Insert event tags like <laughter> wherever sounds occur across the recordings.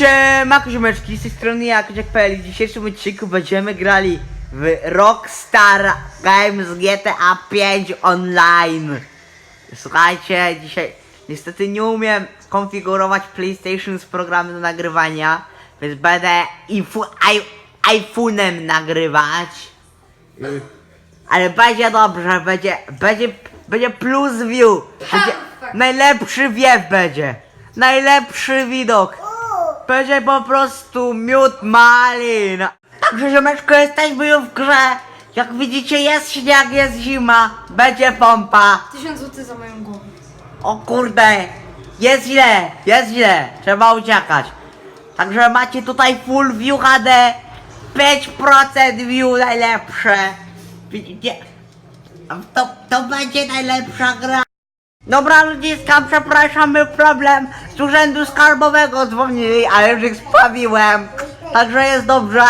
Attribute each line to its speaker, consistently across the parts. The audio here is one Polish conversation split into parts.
Speaker 1: Siema koziomeczki, z tej strony ja, Koziak.pl i w dzisiejszym odcinku będziemy grali w Rockstar Games GTA 5 Online. Słuchajcie, dzisiaj niestety nie umiem konfigurować PlayStation z programem do nagrywania, więc będę iPhone'em nagrywać. Y, Ale będzie dobrze, będzie, będzie, będzie plus view. Będzie, najlepszy wiew będzie. Najlepszy widok. Będzie po prostu miód malin. Także ziomeczko, jesteśmy już w grze. Jak widzicie jest śnieg, jest zima. Będzie pompa.
Speaker 2: 1000 zł za moją głowę.
Speaker 1: O kurde, jest źle, jest źle, trzeba uciekać. Także macie tutaj full view HD, 5% view najlepsze. Widzicie? To, to będzie najlepsza gra. Dobra ludziska, przepraszamy, problem z urzędu skarbowego dzwonili, ale już ich sprawiłem. Także jest dobrze,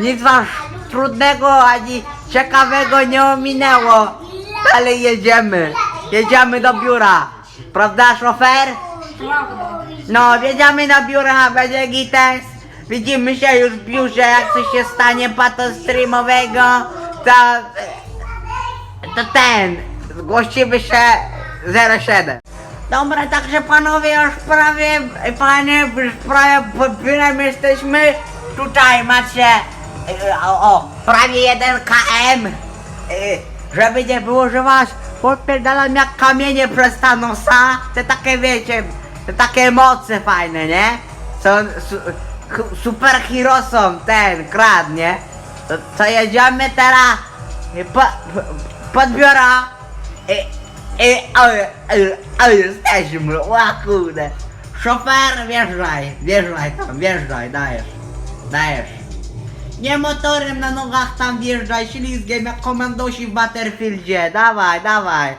Speaker 1: nic was trudnego ani ciekawego nie ominęło. Dalej jedziemy, jedziemy do biura. Prawda szofer? No, jedziemy do biura, będzie gites. Widzimy się już w biurze, jak coś się stanie pato streamowego, to... To ten, zgłosimy się 07. Dobra, także panowie, już prawie, panie, już prawie pod biurem jesteśmy. Tutaj macie, e, o, o prawie 1 km. e, Żeby nie było, że was podpierdalam jak kamienie przez Thanosa. Te takie, wiecie, te takie moce fajne, nie? Są su, superhero ten, krad, nie? To co jedziemy teraz po, po, pod biura i, o, o, o, jesteśmy, o kurde. Szofer, wjeżdżaj, wjeżdżaj tam, wjeżdżaj, dajesz, dajesz. Nie motorem na nogach tam wjeżdżaj, ślizgiem jak komandosi w Battlefieldzie, dawaj, dawaj.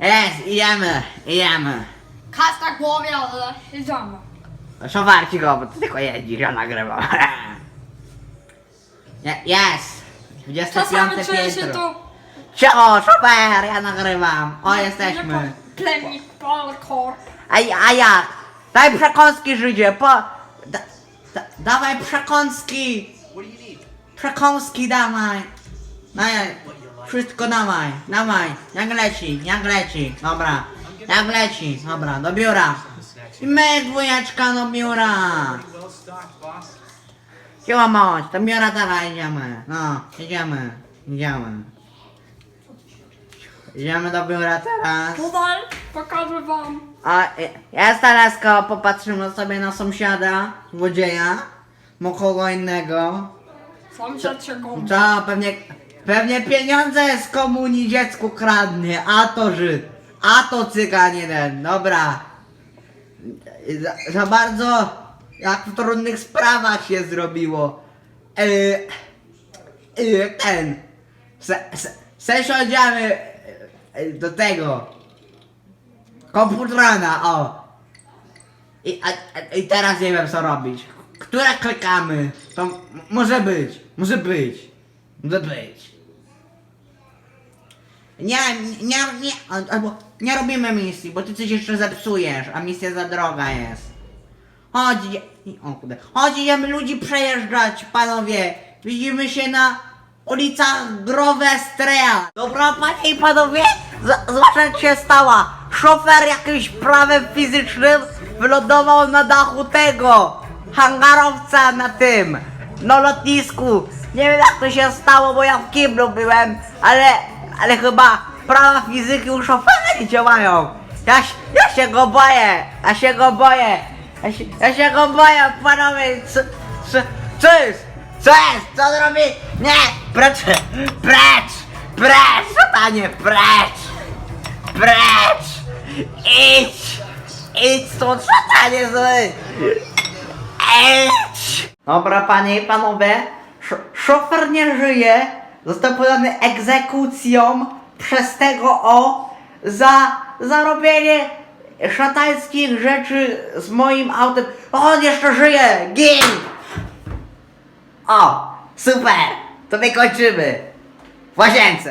Speaker 1: Jest, idziemy, idziemy.
Speaker 2: Kas na głowie, ale jedziemy.
Speaker 1: Szofar ci go, bo ty tylko jeździsz, ja nagrywam. <laughs> Je- Jest! 25
Speaker 2: Czasami czuję się
Speaker 1: piętro.
Speaker 2: tu...
Speaker 1: Cio, super, ja nagrywam. O, jesteśmy.
Speaker 2: Plemnik, parkour.
Speaker 1: A, a jak? Daj przekąski, Żydzie, po... Da, da, dawaj przekąski! Przekąski dawaj! Daj, wszystko dawaj, dawaj, jak leci, jak leci, dobra, jak leci, dobra, do biura. I my dwójeczka do biura. Siła moc, do biura teraz idziemy, no, idziemy, idziemy. Idziemy do biura teraz.
Speaker 2: Tutaj pokażę wam.
Speaker 1: A ja teraz ko- popatrzymy sobie na sąsiada, złodzieja, mo kogo innego.
Speaker 2: Sąsiad się gąbi.
Speaker 1: Co, pewnie, pewnie pieniądze z komunii dziecku kradnie, a to Żyd, a to Cygan jeden, dobra. Za, za bardzo, jak w trudnych sprawach się zrobiło. Yy, yy, ten, se, se, se siądziemy do tego, komputerana, o. I, a, a, I teraz nie wiem co robić. Które klikamy? To może być, może być, może być. Nie, nie, nie, al- albo nie robimy misji, bo ty coś jeszcze zepsujesz, a misja za droga jest. Chodź, i- o kurde, chodź idziemy ludzi przejeżdżać, panowie. Widzimy się na ulicach Grove Strea. Dobra, panie i panowie, z- zobacz jak się stała. Szofer jakimś prawem fizycznym wylądował na dachu tego hangarowca na tym, na lotnisku. Nie wiem jak to się stało, bo ja w kiblu byłem, ale, ale chyba prawa fizyki u szofera nie działają. Ja, ja się go boję, ja się go boję, ja się, ja się go boję, panowie, co, co, co jest? Co jest? Co on robi? Nie! Precz! Precz! Precz! Szatanie! Precz! Precz! Idź! Idź stąd, szatanie zły! Idź! Dobra, panie i panowie, sz szofer nie żyje. Został podany egzekucją przez tego o za, za robienie szatańskich rzeczy z moim autem. On jeszcze żyje! Gin! O, super! To my kończymy. W łazience.